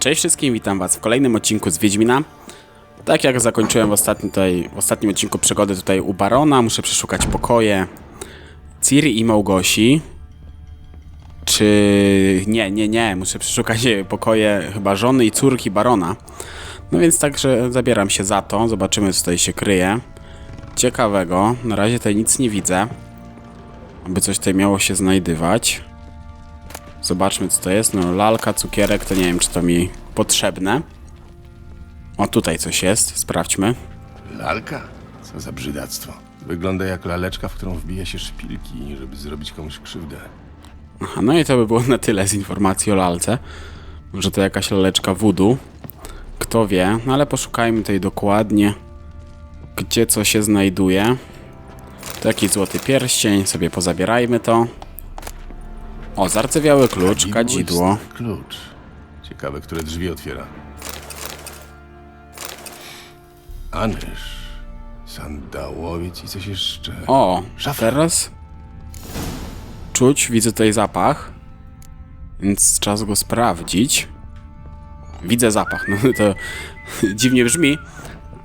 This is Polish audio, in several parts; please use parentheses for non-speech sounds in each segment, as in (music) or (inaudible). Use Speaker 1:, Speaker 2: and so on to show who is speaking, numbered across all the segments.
Speaker 1: Cześć wszystkim, witam was w kolejnym odcinku z Wiedźmina. Tak jak zakończyłem w, ostatnim, tutaj, w ostatnim odcinku przygody tutaj u Barona, muszę przeszukać pokoje Ciri i Małgosi. Czy... nie, nie, nie, muszę przeszukać pokoje chyba żony i córki Barona. No więc także zabieram się za to, zobaczymy co tutaj się kryje. Ciekawego, na razie tutaj nic nie widzę. Aby coś tutaj miało się znajdywać. Zobaczmy co to jest. No lalka, cukierek, to nie wiem czy to mi potrzebne. O tutaj coś jest, sprawdźmy.
Speaker 2: Lalka? Co za brzydactwo. Wygląda jak laleczka, w którą wbija się szpilki, żeby zrobić komuś krzywdę.
Speaker 1: Aha, no i to by było na tyle z informacji o lalce. Może to jakaś laleczka voodoo. Kto wie, no ale poszukajmy tutaj dokładnie, gdzie co się znajduje. To jakiś złoty pierścień, sobie pozabierajmy to. O, zarcewiały klucz, kadzidło.
Speaker 2: Klucz. Ciekawe, które drzwi otwiera. Anyż. Sandałowiec i coś jeszcze.
Speaker 1: O,
Speaker 2: Szafa.
Speaker 1: teraz czuć, widzę tutaj zapach, więc czas go sprawdzić. Widzę zapach, (laughs) no to dziwnie brzmi,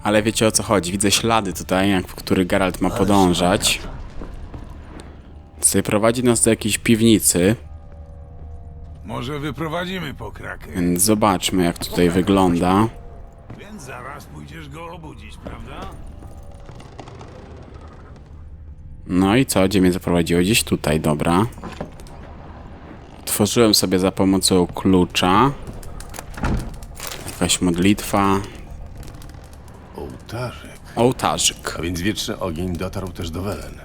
Speaker 1: ale wiecie o co chodzi. Widzę ślady tutaj, jak, w których Geralt ma podążać. Tutaj prowadzi nas do jakiejś piwnicy,
Speaker 3: Może wyprowadzimy pokrakę,
Speaker 1: więc zobaczmy jak tutaj wygląda.
Speaker 3: więc zaraz pójdziesz go obudzić, prawda?
Speaker 1: No i co? Gdzie mnie zaprowadziło? Gdzieś tutaj, dobra. Tworzyłem sobie za pomocą klucza. Jakaś modlitwa.
Speaker 2: Ołtarzyk.
Speaker 1: Ołtarzyk.
Speaker 2: A więc wieczny ogień dotarł też do Welen.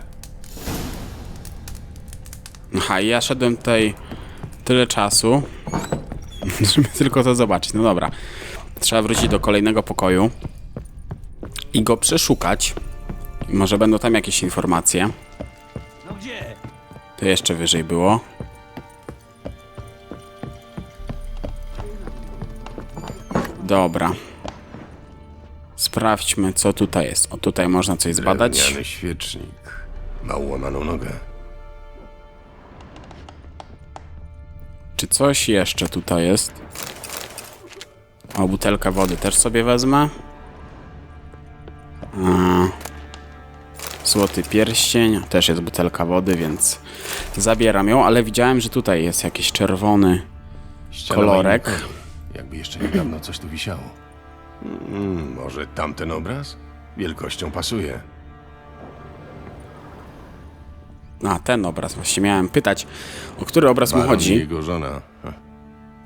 Speaker 1: Aha, i ja szedłem tutaj tyle czasu, (laughs) żeby tylko to zobaczyć. No dobra. Trzeba wrócić do kolejnego pokoju i go przeszukać. Może będą tam jakieś informacje.
Speaker 3: No gdzie?
Speaker 1: To jeszcze wyżej było. Dobra. Sprawdźmy, co tutaj jest. O, tutaj można coś zbadać.
Speaker 2: Drewniany świecznik. Ma łamaną nogę.
Speaker 1: Czy coś jeszcze tutaj jest? O, butelka wody też sobie wezmę. Złoty pierścień. Też jest butelka wody, więc zabieram ją, ale widziałem, że tutaj jest jakiś czerwony
Speaker 2: Ściana
Speaker 1: Kolorek.
Speaker 2: Jakby jeszcze niedawno coś tu wisiało. Mm, może tamten obraz? Wielkością pasuje.
Speaker 1: A, ten obraz. Właśnie miałem pytać, o który obraz mu
Speaker 2: Baron i
Speaker 1: chodzi.
Speaker 2: jego żona. Ha,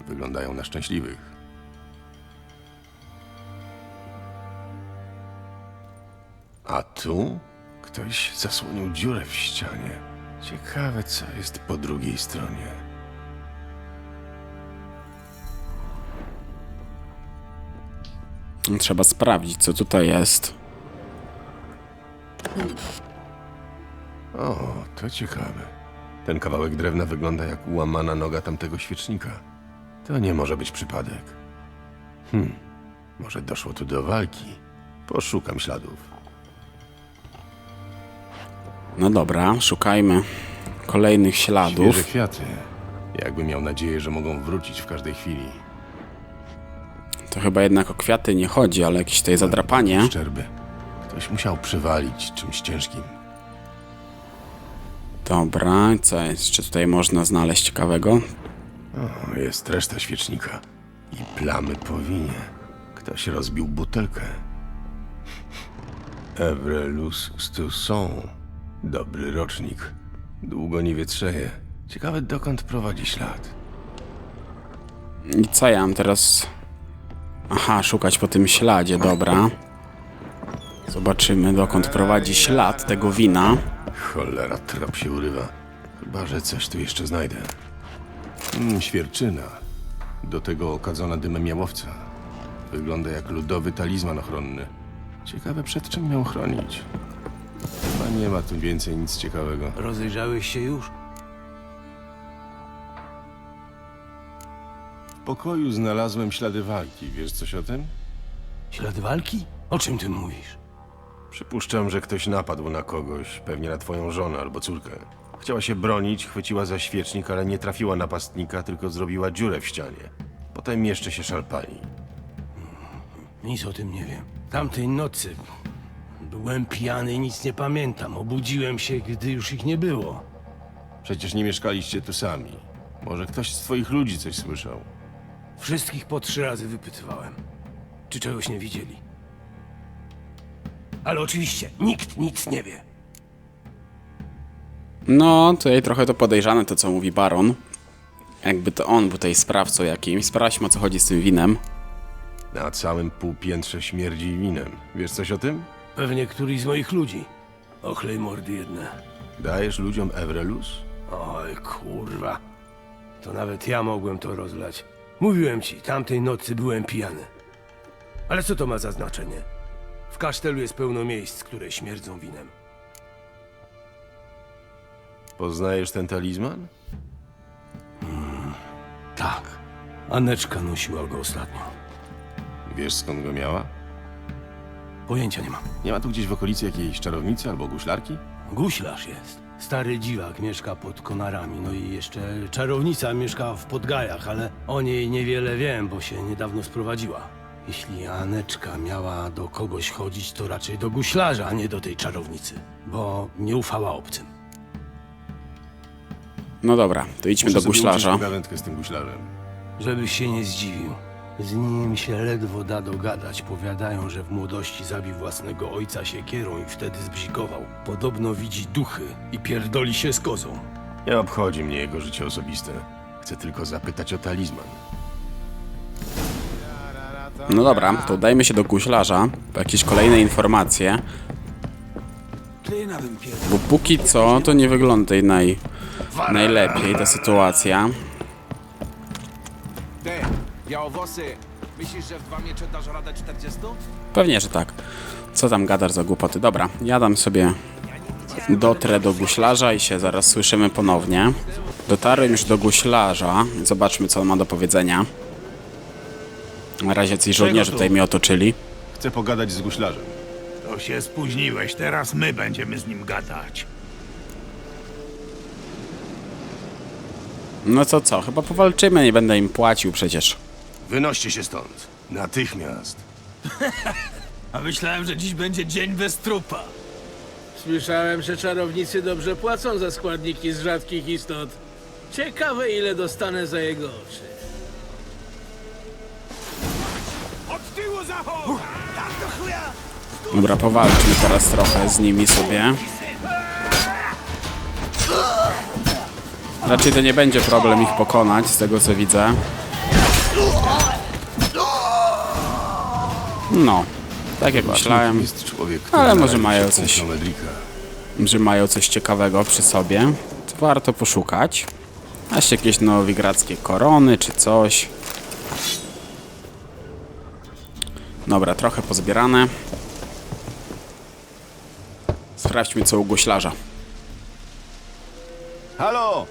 Speaker 2: Wyglądają na szczęśliwych. A tu ktoś zasłonił dziurę w ścianie. Ciekawe, co jest po drugiej stronie.
Speaker 1: Trzeba sprawdzić, co tutaj jest.
Speaker 2: O, to ciekawe. Ten kawałek drewna wygląda jak łamana noga tamtego świecznika. To nie może być przypadek. Hmm, może doszło tu do walki. Poszukam śladów.
Speaker 1: No dobra, szukajmy kolejnych śladów.
Speaker 2: Świeże kwiaty. Jakby miał nadzieję, że mogą wrócić w każdej chwili.
Speaker 1: To chyba jednak o kwiaty nie chodzi, ale jakieś tutaj zadrapanie.
Speaker 2: Szczerby. Ktoś musiał przywalić czymś ciężkim.
Speaker 1: Dobra, co jeszcze tutaj można znaleźć ciekawego?
Speaker 2: O, jest reszta świecznika. I plamy po winie. Ktoś rozbił butelkę. Evrelus Stusson. Dobry rocznik. Długo nie wietrzeje. Ciekawe dokąd prowadzi ślad.
Speaker 1: I co ja mam teraz? Aha, szukać po tym śladzie, dobra. Zobaczymy, dokąd prowadzi ślad tego wina.
Speaker 2: Cholera, trop się urywa. Chyba, że coś tu jeszcze znajdę. Mm, świerczyna. Do tego okadzona dymem jałowca. Wygląda jak ludowy talizman ochronny. Ciekawe, przed czym miał chronić. Chyba nie ma tu więcej nic ciekawego.
Speaker 3: Rozejrzałeś się już?
Speaker 2: W pokoju znalazłem ślady walki. Wiesz coś o tym?
Speaker 3: Ślad walki? O czym ty mówisz?
Speaker 2: Przypuszczam, że ktoś napadł na kogoś, pewnie na twoją żonę albo córkę. Chciała się bronić, chwyciła za świecznik, ale nie trafiła napastnika, tylko zrobiła dziurę w ścianie. Potem jeszcze się szarpali.
Speaker 4: Nic o tym nie wiem. Tamtej nocy byłem pijany i nic nie pamiętam. Obudziłem się, gdy już ich nie było.
Speaker 2: Przecież nie mieszkaliście tu sami. Może ktoś z twoich ludzi coś słyszał.
Speaker 4: Wszystkich po trzy razy wypytywałem, czy czegoś nie widzieli. Ale oczywiście nikt nic nie wie.
Speaker 1: No, tutaj trochę to podejrzane to, co mówi Baron. Jakby to on był tutaj sprawcą jakimś. Sprawdźmy, o co chodzi z tym winem.
Speaker 2: Na całym półpiętrze śmierdzi winem. Wiesz coś o tym?
Speaker 4: Pewnie któryś z moich ludzi. Ochlej mordy jedne.
Speaker 2: Dajesz ludziom Evrelus?
Speaker 4: Oj, kurwa. To nawet ja mogłem to rozlać. Mówiłem ci, tamtej nocy byłem pijany. Ale co to ma za znaczenie? W kasztelu jest pełno miejsc, które śmierdzą winem.
Speaker 2: Poznajesz ten talizman?
Speaker 4: Tak. Aneczka nosiła go ostatnio.
Speaker 2: Wiesz skąd go miała?
Speaker 4: Pojęcia nie mam.
Speaker 2: Nie ma tu gdzieś w okolicy jakiejś czarownicy albo guślarki?
Speaker 4: Guślarz jest. Stary dziwak mieszka pod konarami, no i jeszcze czarownica mieszka w Podgajach, ale o niej niewiele wiem, bo się niedawno sprowadziła. Jeśli Aneczka miała do kogoś chodzić, to raczej do guślarza, a nie do tej czarownicy, bo nie ufała obcym.
Speaker 1: No dobra, to idźmy
Speaker 2: Muszę
Speaker 1: do
Speaker 2: sobie
Speaker 1: guślarza.
Speaker 2: pogawędkę z tym guślarzem.
Speaker 4: Żebyś się nie zdziwił. Z nim się ledwo da dogadać. Powiadają, że w młodości zabił własnego ojca siekierą i wtedy zbzikował. Podobno widzi duchy i pierdoli się z kozą.
Speaker 2: Nie obchodzi mnie jego życie osobiste. Chcę tylko zapytać o talizman.
Speaker 1: No dobra, to dajmy się do guślarza. Po jakieś kolejne informacje. Bo póki co to nie wygląda naj, najlepiej ta sytuacja.
Speaker 5: Ty, białowłosy, myślisz, że w dwa miecze dasz radę 40?
Speaker 1: Pewnie, że tak. Co tam gadasz za głupoty? Dobra, jadam sobie dotrę do guślarza i się zaraz słyszymy ponownie. Dotarłem już do guślarza. Zobaczmy, co on ma do powiedzenia. Na razie ci żołnierze tutaj mnie otoczyli.
Speaker 2: Chcę pogadać z guślarzem.
Speaker 3: To się spóźniłeś, teraz my będziemy z nim gadać.
Speaker 1: No co, co? Chyba powalczymy, nie będę im płacił przecież.
Speaker 2: Wynoście się stąd. Natychmiast. (laughs)
Speaker 3: A myślałem, że dziś będzie dzień bez trupa.
Speaker 6: Słyszałem, że czarownicy dobrze płacą za składniki z rzadkich istot. Ciekawe, ile dostanę za jego oczy.
Speaker 1: Dobra, powalczmy teraz trochę z nimi sobie. Raczej to nie będzie problem ich pokonać, z tego co widzę. No, tak jak myślałem, Ale może mają coś.
Speaker 2: punktom Edrika.
Speaker 1: że mają coś ciekawego przy sobie. To warto poszukać. Aż jakieś nowigradzkie korony czy coś. Dobra, trochę pozbierane. Sprawdźmy co u guślarza.
Speaker 2: Halo!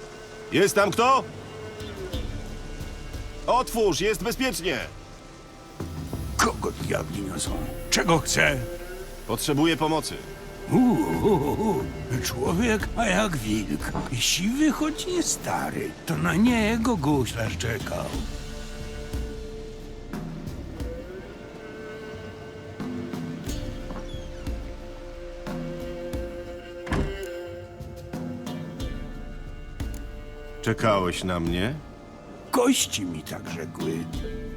Speaker 2: Jest tam kto? Otwórz, jest bezpiecznie!
Speaker 3: Kogo diabli niosą? Czego chce?
Speaker 2: Potrzebuję pomocy.
Speaker 3: Uuu, człowiek, a jak wilk. Siwy, choć nie stary. To na niego guślarz czekał.
Speaker 2: Czekałeś na mnie?
Speaker 3: Kości mi tak rzekły.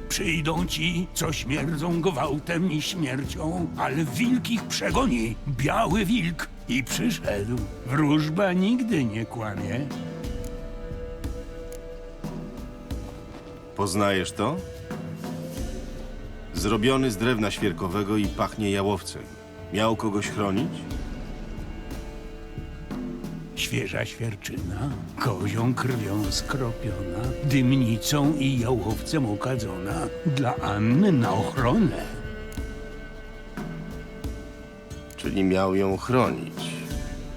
Speaker 3: Przyjdą ci, co śmierdzą gwałtem i śmiercią, ale wilk ich przegoni. Biały wilk. I przyszedł. Wróżba nigdy nie kłamie.
Speaker 2: Poznajesz to? Zrobiony z drewna świerkowego i pachnie jałowcem. Miał kogoś chronić?
Speaker 3: Świeża świerczyna, kozią krwią skropiona, dymnicą i jałowcem okadzona, dla Anny na ochronę.
Speaker 2: Czyli miał ją chronić.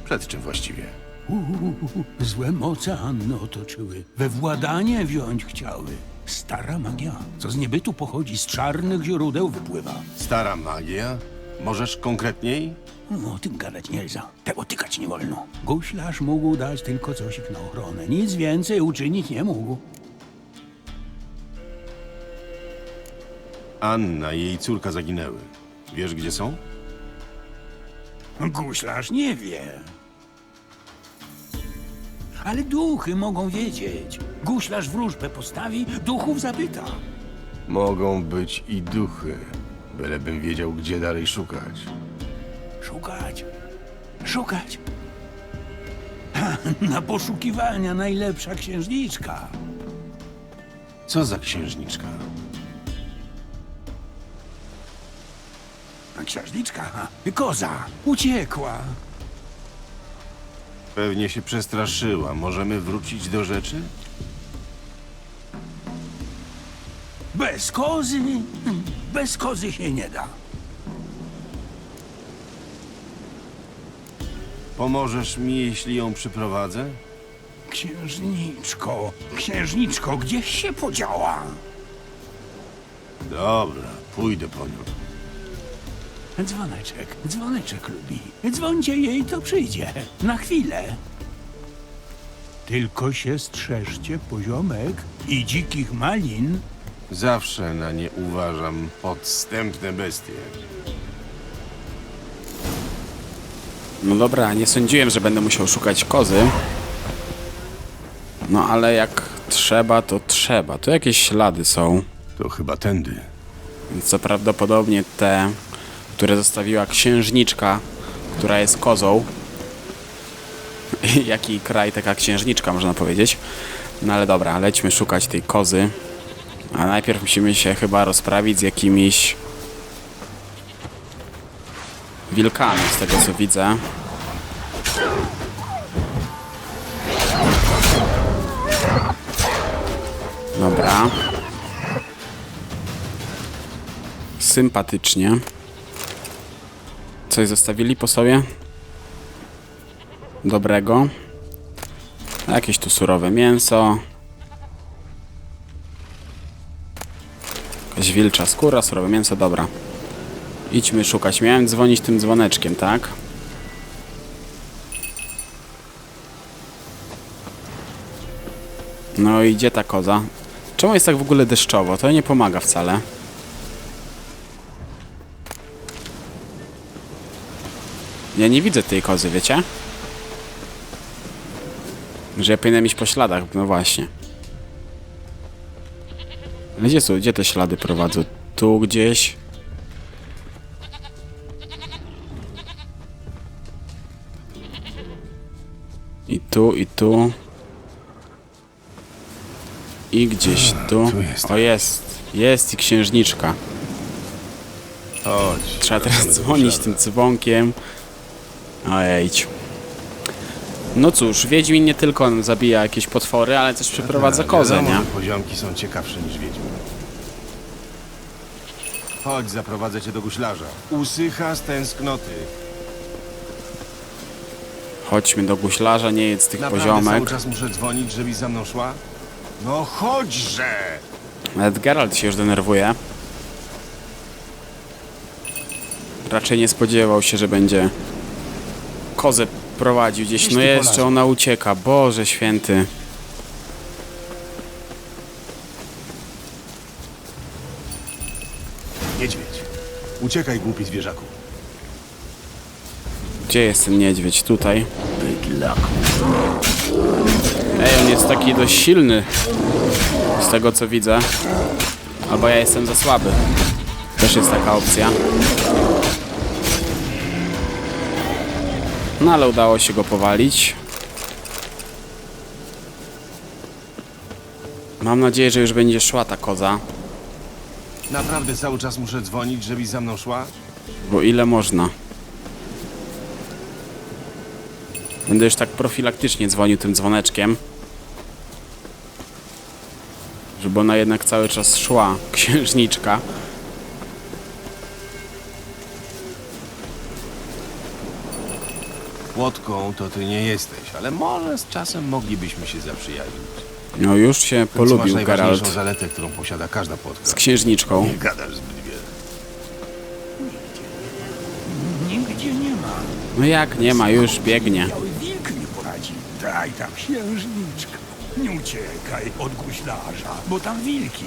Speaker 2: Przed czym właściwie?
Speaker 3: Uuu, złe moce Anny otoczyły, we władanie wziąć chciały. Stara magia, co z niebytu pochodzi, z czarnych źródeł wypływa.
Speaker 2: Stara magia? Możesz konkretniej?
Speaker 3: No, o tym gadać nie za. Tego tykać nie wolno. Guślarz mógł dać tylko coś na ochronę. Nic więcej uczynić nie mógł.
Speaker 2: Anna i jej córka zaginęły. Wiesz, gdzie są?
Speaker 3: Guślarz nie wie. Ale duchy mogą wiedzieć. Guślarz wróżbę postawi, duchów zapyta.
Speaker 2: Mogą być i duchy. Bylebym wiedział, gdzie dalej szukać.
Speaker 3: Szukać, szukać. Ha, (laughs) Na poszukiwania najlepsza księżniczka.
Speaker 2: Co za księżniczka?
Speaker 3: A księżniczka, ha, koza, uciekła.
Speaker 2: Pewnie się przestraszyła. Możemy wrócić do rzeczy?
Speaker 3: Bez kozy, bez kozy się nie da.
Speaker 2: Pomożesz mi, jeśli ją przyprowadzę?
Speaker 3: Księżniczko, księżniczko, gdzieś się podziała?
Speaker 2: Dobra, pójdę po nią.
Speaker 3: Dzwoneczek, dzwoneczek lubi. Dzwońcie jej, to przyjdzie. Na chwilę. Tylko się strzeżcie poziomek i dzikich malin.
Speaker 2: Zawsze na nie uważam podstępne bestie.
Speaker 1: No dobra, nie sądziłem, że będę musiał szukać kozy. No ale jak trzeba, to trzeba. Tu jakieś ślady są.
Speaker 2: To chyba tędy.
Speaker 1: Więc to prawdopodobnie te, które zostawiła księżniczka, która jest kozą. (laughs) Jaki kraj, taka księżniczka, można powiedzieć. No ale dobra, lećmy szukać tej kozy. A najpierw musimy się chyba rozprawić z jakimiś wilkami, z tego co widzę. Dobra. Sympatycznie. Coś zostawili po sobie? Dobrego. Jakieś tu surowe mięso. Jakaś wilcza skóra, surowe mięso, dobra. Idźmy szukać. Miałem dzwonić tym dzwoneczkiem, tak? No i gdzie ta koza? Czemu jest tak w ogóle deszczowo? To nie pomaga wcale. Ja nie widzę tej kozy, wiecie? Że ja powinienem iść po śladach, no właśnie. Gdzie są? Gdzie te ślady prowadzą? Tu gdzieś? I tu, i tu. I gdzieś tu. O, jest. Jest i księżniczka.
Speaker 2: Chodź.
Speaker 1: Trzeba teraz dzwonić tym dzwonkiem. Ojejdź. No cóż, Wiedźmin nie tylko zabija jakieś potwory, ale też przeprowadza kozę, nie?
Speaker 2: Poziomki są ciekawsze niż wiedźmy. Chodź, zaprowadzę cię do guślarza. Usycha z tęsknoty.
Speaker 1: Chodźmy do guślarza, nie jedz tych
Speaker 2: Naprawdę cały
Speaker 1: poziomek.
Speaker 2: czas muszę dzwonić, żebyś za mną szła? No chodźże!
Speaker 1: Nawet Geralt się już denerwuje. Raczej nie spodziewał się, że będzie kozę prowadził gdzieś.
Speaker 2: Gdzieś
Speaker 1: No jeszcze ona ucieka. Boże święty.
Speaker 2: Uciekaj, głupi zwierzaku.
Speaker 1: Gdzie jest ten niedźwiedź? Tutaj. Ej, on jest taki dość silny. Z tego co widzę. Albo ja jestem za słaby. Też jest taka opcja. No ale udało się go powalić. Mam nadzieję, że już będzie szła ta koza.
Speaker 2: Naprawdę cały czas muszę dzwonić, żebyś za mną szła?
Speaker 1: Bo ile można? Będę już tak profilaktycznie dzwonił tym dzwoneczkiem. Żeby ona jednak cały czas szła, (laughs) księżniczka.
Speaker 2: Łotką to ty nie jesteś, ale może z czasem moglibyśmy się zaprzyjaźnić.
Speaker 1: No już się
Speaker 2: masz
Speaker 1: polubił
Speaker 2: najważniejszą
Speaker 1: Geralt
Speaker 2: zaletę, którą posiada każda podka.
Speaker 1: z księżniczką.
Speaker 2: Nie gadasz zbyt wiele.
Speaker 3: Nigdzie nie ma.
Speaker 1: No jak nie ma, już biegnie.
Speaker 3: Wilk mi poradzi. Daj tam księżniczkę. Nie uciekaj od guślarza, bo tam wilki.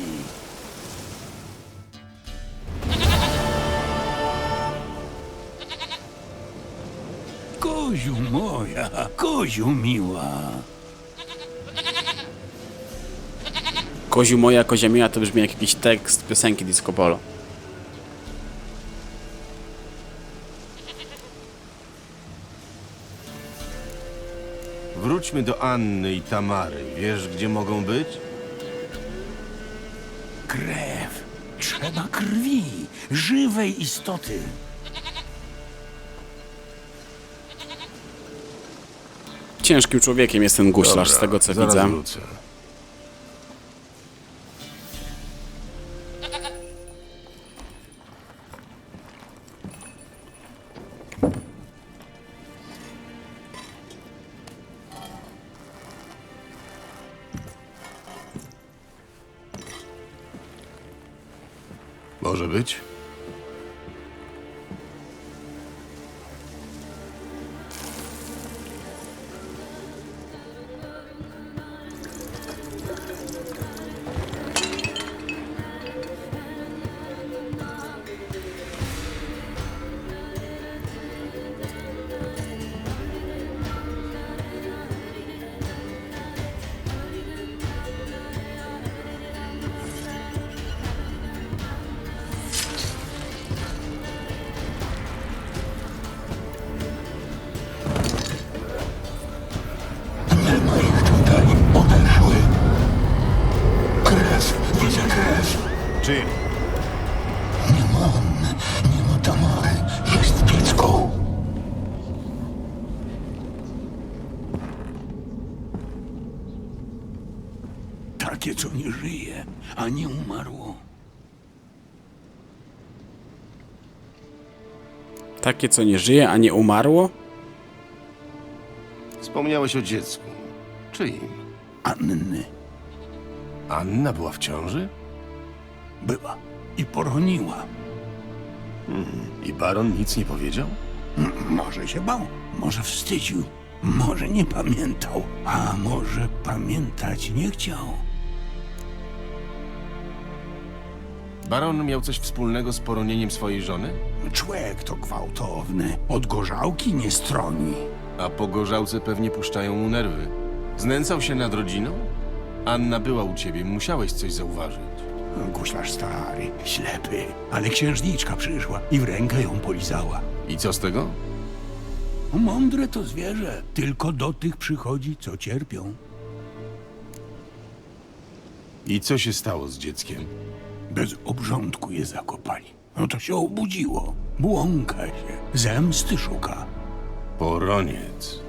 Speaker 3: Koziu moja, koziu miła.
Speaker 1: Koziu moja, kozia miła to brzmi jak jakiś tekst piosenki Disco Polo.
Speaker 2: Wróćmy do Anny i Tamary. Wiesz, gdzie mogą być?
Speaker 3: Krew. Trzeba krwi, żywej istoty.
Speaker 1: Ciężkim człowiekiem jest ten guślarz, z tego co
Speaker 2: zaraz
Speaker 1: widzę.
Speaker 2: Wrócę. Być?
Speaker 3: Żyje, a nie umarło.
Speaker 1: Takie, co nie żyje, a nie umarło?
Speaker 2: Wspomniałeś o dziecku. Czyim?
Speaker 3: Anny
Speaker 2: Anna była w ciąży?
Speaker 3: była i poroniła.
Speaker 2: I baron nic nie powiedział? (clears throat)
Speaker 3: Może się bał, może wstydził, może nie pamiętał, a może pamiętać nie chciał.
Speaker 2: Baron miał coś wspólnego z poronieniem swojej żony?
Speaker 3: Człowiek to gwałtowny, od gorzałki nie stroni.
Speaker 2: A po gorzałce pewnie puszczają mu nerwy. Znęcał się nad rodziną? Anna była u ciebie, musiałeś coś zauważyć.
Speaker 3: Guślarz stary, ślepy, ale księżniczka przyszła i w rękę ją polizała.
Speaker 2: I co z tego?
Speaker 3: Mądre to zwierzę, tylko do tych przychodzi, co cierpią.
Speaker 2: I co się stało z dzieckiem?
Speaker 3: Bez obrządku je zakopali. No to się obudziło. Błąka się, zemsty szuka.
Speaker 2: Poroniec.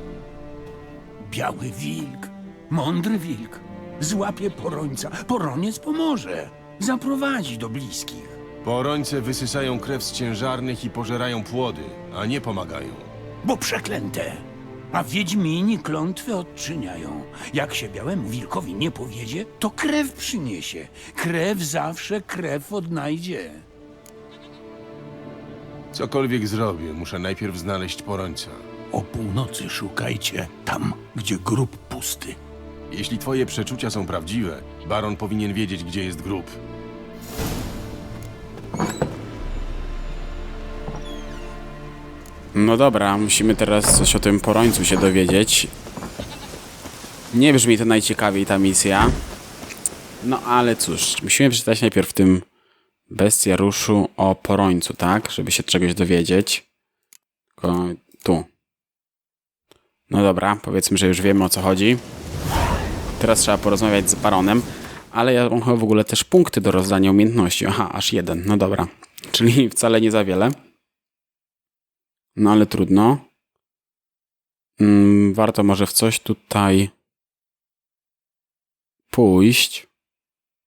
Speaker 3: Biały wilk, mądry wilk. Złapie porońca, poroniec pomoże. Zaprowadzi do bliskich.
Speaker 2: Porońce wysysają krew z ciężarnych i pożerają płody, a nie pomagają.
Speaker 3: bo przeklęte. A wiedźmini klątwy odczyniają. Jak się białemu wilkowi nie powiedzie, to krew przyniesie. Krew zawsze krew odnajdzie.
Speaker 2: Cokolwiek zrobię, muszę najpierw znaleźć porońca.
Speaker 3: O północy szukajcie tam, gdzie grób pusty.
Speaker 2: Jeśli twoje przeczucia są prawdziwe, baron powinien wiedzieć, gdzie jest grób.
Speaker 1: No dobra, musimy teraz coś o tym porońcu się dowiedzieć. Nie brzmi to najciekawiej ta misja. No ale cóż, musimy przeczytać najpierw w tym bestiaruszu o porońcu, tak? Żeby się czegoś dowiedzieć. Tylko tu. No dobra, powiedzmy, że już wiemy o co chodzi. Teraz trzeba porozmawiać z baronem, ale ja mam chyba w ogóle też punkty do rozdania umiejętności. Aha, aż jeden, no dobra. Czyli wcale nie za wiele. No ale trudno. Mm, warto może w coś tutaj pójść.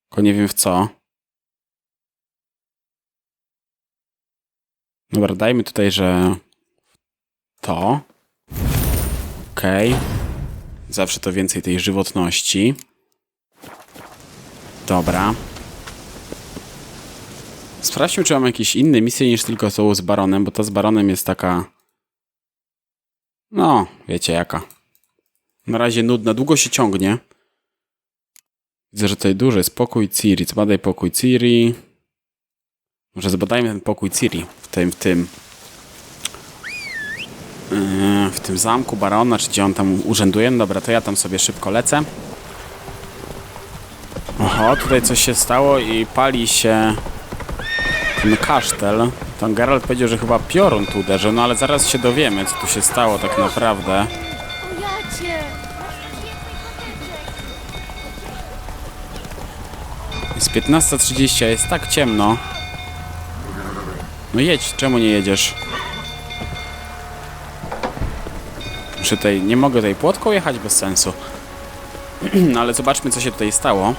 Speaker 1: Tylko nie wiem w co. Dobra, dajmy tutaj, że to. Okej. Zawsze to więcej tej żywotności. Dobra. Sprawdźmy, czy mam jakieś inne misje niż tylko tą z Baronem, bo ta z Baronem jest taka... No, wiecie jaka. Na razie nudna, długo się ciągnie. Widzę, że tutaj duży jest pokój Ciri. Zbadaj pokój Ciri. Może zbadajmy ten pokój Ciri w tym, w tym. Yy, w tym zamku barona, czy gdzie on tam urzęduje. No dobra, to ja tam sobie szybko lecę. Oho, tutaj coś się stało i pali się ten kasztel. Tam Geralt powiedział, że chyba piorun tu uderzył, no ale zaraz się dowiemy, co tu się stało tak naprawdę. Jest 15.30, a jest tak ciemno. No jedź, czemu nie jedziesz? Muszę tutaj, nie mogę tutaj płotką jechać bez sensu. (clears throat) No ale zobaczmy, co się tutaj stało.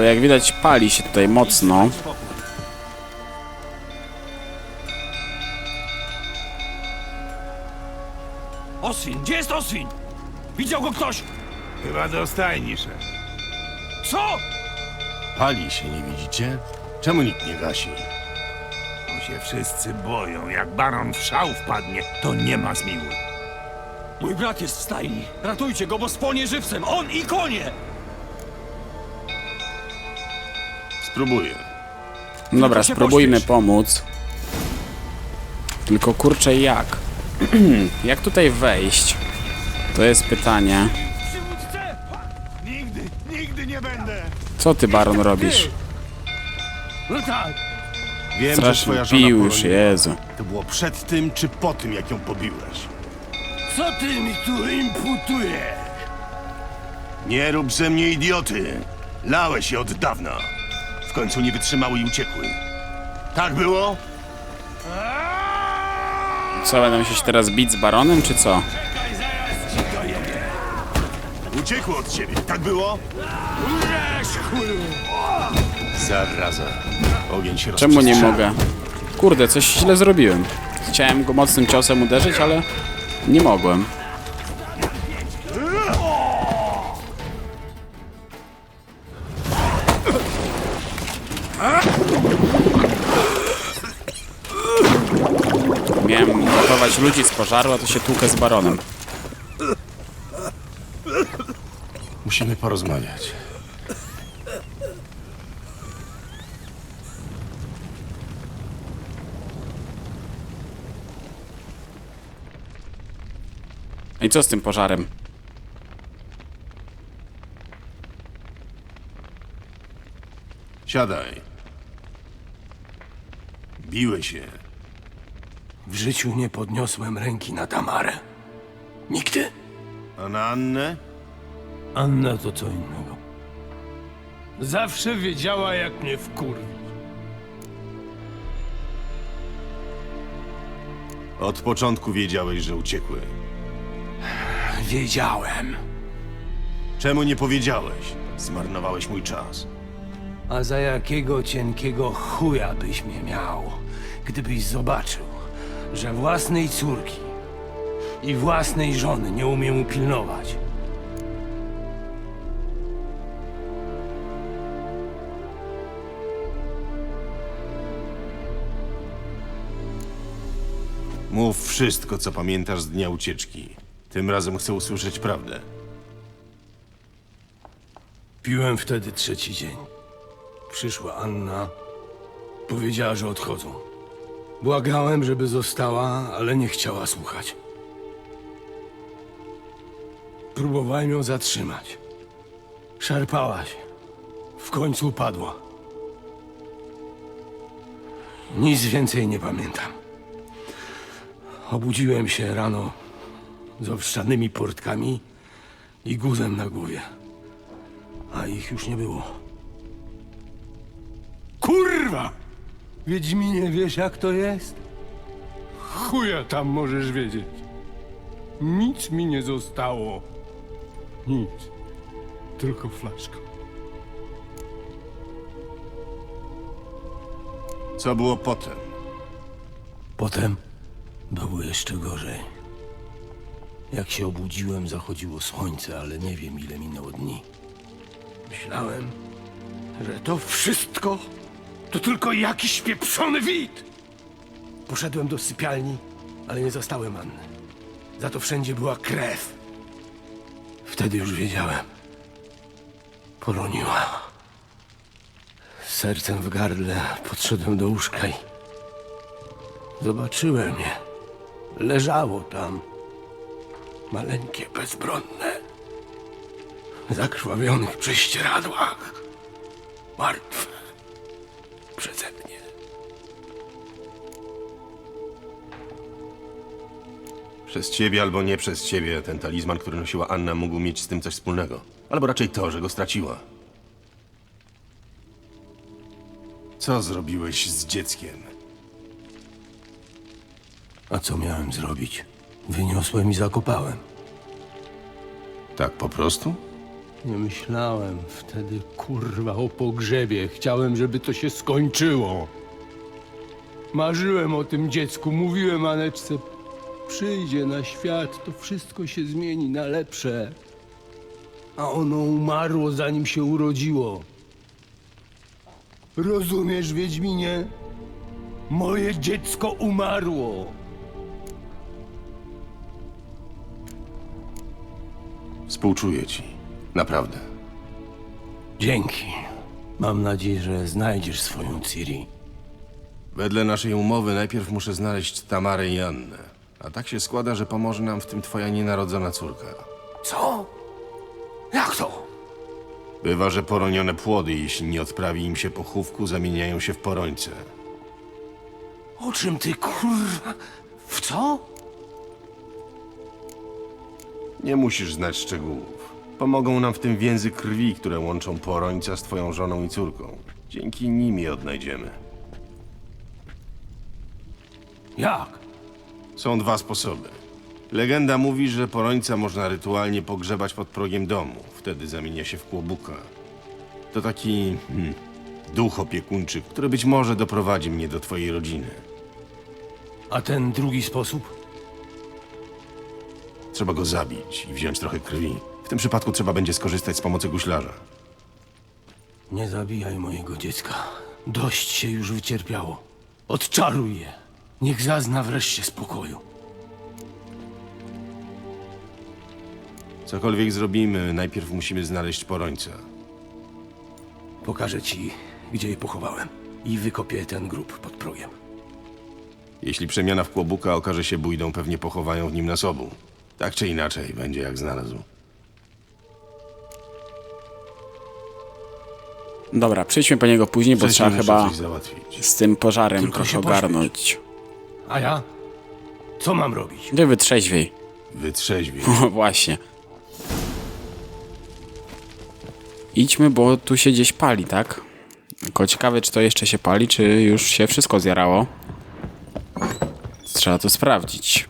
Speaker 1: Bo jak widać, pali się tutaj mocno.
Speaker 3: Oswin, gdzie jest Oswin? Widział go ktoś?
Speaker 7: Chyba do stajni szedł.
Speaker 3: Co?
Speaker 2: Pali się, nie widzicie? Czemu nikt nie gasi?
Speaker 7: Bo się wszyscy boją. Jak baron w szał wpadnie, to nie ma zmiłuj.
Speaker 3: Mój brat jest w stajni. Ratujcie go, bo spłonie żywcem. On i konie!
Speaker 2: Spróbuję.
Speaker 1: No dobra,
Speaker 3: się
Speaker 1: spróbujmy
Speaker 3: pośpiesz.
Speaker 1: pomóc. Tylko kurczę jak? (clears throat) jak tutaj wejść? To jest pytanie.
Speaker 3: Przywódcę!
Speaker 7: Nigdy, nigdy nie będę!
Speaker 1: Co ty, Baron, robisz?
Speaker 3: No tak.
Speaker 2: Wiem, że
Speaker 1: Strasznie
Speaker 2: twoja żona
Speaker 1: pił już,
Speaker 2: poroniła.
Speaker 1: Jezu.
Speaker 2: To było przed tym, czy po tym, jak ją pobiłeś?
Speaker 3: Co ty mi tu imputujesz?
Speaker 2: Nie rób ze mnie idioty. Lałeś je od dawna. W końcu nie wytrzymały i uciekły. Tak było?
Speaker 1: Co, będę się teraz bić z Baronem, czy co?
Speaker 2: Uciekły od ciebie. Tak było? Zaraza. Ogień się
Speaker 1: Czemu nie
Speaker 2: rozprzestrzenia.
Speaker 1: mogę? Kurde, coś źle zrobiłem. Chciałem go mocnym ciosem uderzyć, ale nie mogłem. Miałem ratować ludzi z pożaru, a to się tłukę z baronem.
Speaker 2: Musimy porozmawiać.
Speaker 1: I co z tym pożarem?
Speaker 2: Siadaj. Biły się.
Speaker 4: W życiu nie podniosłem ręki na Tamarę. Nigdy.
Speaker 2: A na Annę?
Speaker 4: Anna to co innego. Zawsze wiedziała, jak mnie wkurwić.
Speaker 2: Od początku wiedziałeś, że uciekły.
Speaker 4: Wiedziałem.
Speaker 2: Czemu nie powiedziałeś? Zmarnowałeś mój czas.
Speaker 4: A za jakiego cienkiego chuja byś mnie miał, gdybyś zobaczył, że własnej córki i własnej żony nie umiem upilnować?
Speaker 2: Mów wszystko, co pamiętasz z dnia ucieczki. Tym razem chcę usłyszeć prawdę.
Speaker 4: Piłem wtedy trzeci dzień. Przyszła Anna. Powiedziała, że odchodzą. Błagałem, żeby została, ale nie chciała słuchać. Próbowałem ją zatrzymać. Szarpała się. W końcu upadła. Nic więcej nie pamiętam. Obudziłem się rano z owszczanymi portkami i guzem na głowie a ich już nie było. Kurwa! Wiedźminie, wiesz jak to jest? Chuja tam możesz wiedzieć. Nic mi nie zostało. Nic. Tylko flaszka.
Speaker 2: Co było potem?
Speaker 4: Potem było jeszcze gorzej. Jak się obudziłem, zachodziło słońce, ale nie wiem ile minęło dni. Myślałem, że to wszystko to tylko jakiś pieprzony wid. Poszedłem do sypialni, ale nie zastałem Anny. Za to wszędzie była krew. Wtedy już wiedziałem. Poroniła. sercem w gardle podszedłem do łóżka i zobaczyłem je. Leżało tam. Maleńkie, bezbronne. Zakrwawionych prześcieradłach. Martwe.
Speaker 2: Przez ciebie albo nie przez ciebie ten talizman, który nosiła Anna, mógł mieć z tym coś wspólnego. Albo raczej to, że go straciła. Co zrobiłeś z dzieckiem?
Speaker 4: A co miałem zrobić? Wyniosłem i zakopałem.
Speaker 2: Tak po prostu?
Speaker 4: Nie myślałem wtedy, kurwa, o pogrzebie. Chciałem, żeby to się skończyło. Marzyłem o tym dziecku, mówiłem Aneczce, przyjdzie na świat, to wszystko się zmieni na lepsze. A ono umarło, zanim się urodziło. Rozumiesz, Wiedźminie? Moje dziecko umarło.
Speaker 2: Współczuję ci. Naprawdę.
Speaker 4: Dzięki. Mam nadzieję, że znajdziesz swoją Ciri.
Speaker 2: Wedle naszej umowy najpierw muszę znaleźć Tamarę i Annę. A tak się składa, że pomoże nam w tym twoja nienarodzona córka.
Speaker 4: Co? Jak to?
Speaker 2: Bywa, że poronione płody, jeśli nie odprawi im się pochówku, zamieniają się w porońce.
Speaker 4: O czym ty kurwa? W co?
Speaker 2: Nie musisz znać szczegółów. Pomogą nam w tym więzy krwi, które łączą porońca z twoją żoną i córką. Dzięki nim je odnajdziemy.
Speaker 4: Jak?
Speaker 2: Są dwa sposoby. Legenda mówi, że porońca można rytualnie pogrzebać pod progiem domu. Wtedy zamienia się w kłobuka. To taki hmm, duch opiekuńczy, który być może doprowadzi mnie do twojej rodziny.
Speaker 4: A ten drugi sposób?
Speaker 2: Trzeba go zabić i wziąć trochę krwi. W tym przypadku trzeba będzie skorzystać z pomocy guślarza.
Speaker 4: Nie zabijaj mojego dziecka. Dość się już wycierpiało. Odczaruj je. Niech zazna wreszcie spokoju.
Speaker 2: Cokolwiek zrobimy, najpierw musimy znaleźć porońca.
Speaker 4: Pokażę ci, gdzie je pochowałem. I wykopię ten grób pod progiem.
Speaker 2: Jeśli przemiana w kłobuka okaże się bójdą, pewnie pochowają w nim nas obu. Tak czy inaczej, będzie jak znalazł.
Speaker 1: Dobra, przyjdźmy po niego później, bo
Speaker 2: Wcześniej
Speaker 1: trzeba
Speaker 2: muszę
Speaker 1: chyba
Speaker 2: coś załatwić.
Speaker 1: z tym pożarem
Speaker 4: Tylko
Speaker 1: trochę
Speaker 4: się pośpiesz.
Speaker 1: ogarnąć.
Speaker 4: A ja? Co mam robić?
Speaker 1: Ty wytrzeźwiej.
Speaker 2: Wytrzeźwiej.
Speaker 1: O, właśnie. Idźmy, bo tu się gdzieś pali, tak? Tylko ciekawe, czy to jeszcze się pali, czy już się wszystko zjarało. Trzeba to sprawdzić.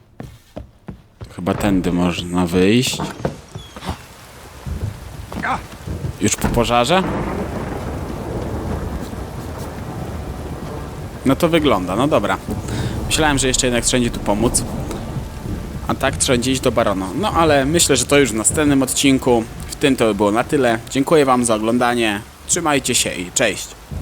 Speaker 1: Chyba tędy można wyjść. Już po pożarze? No to wygląda, no dobra. Myślałem, że jeszcze jednak wszędzie tu pomóc. A tak trzeba iść do Barona. No ale myślę, że to już w następnym odcinku. W tym to by było na tyle. Dziękuję Wam za oglądanie. Trzymajcie się i cześć.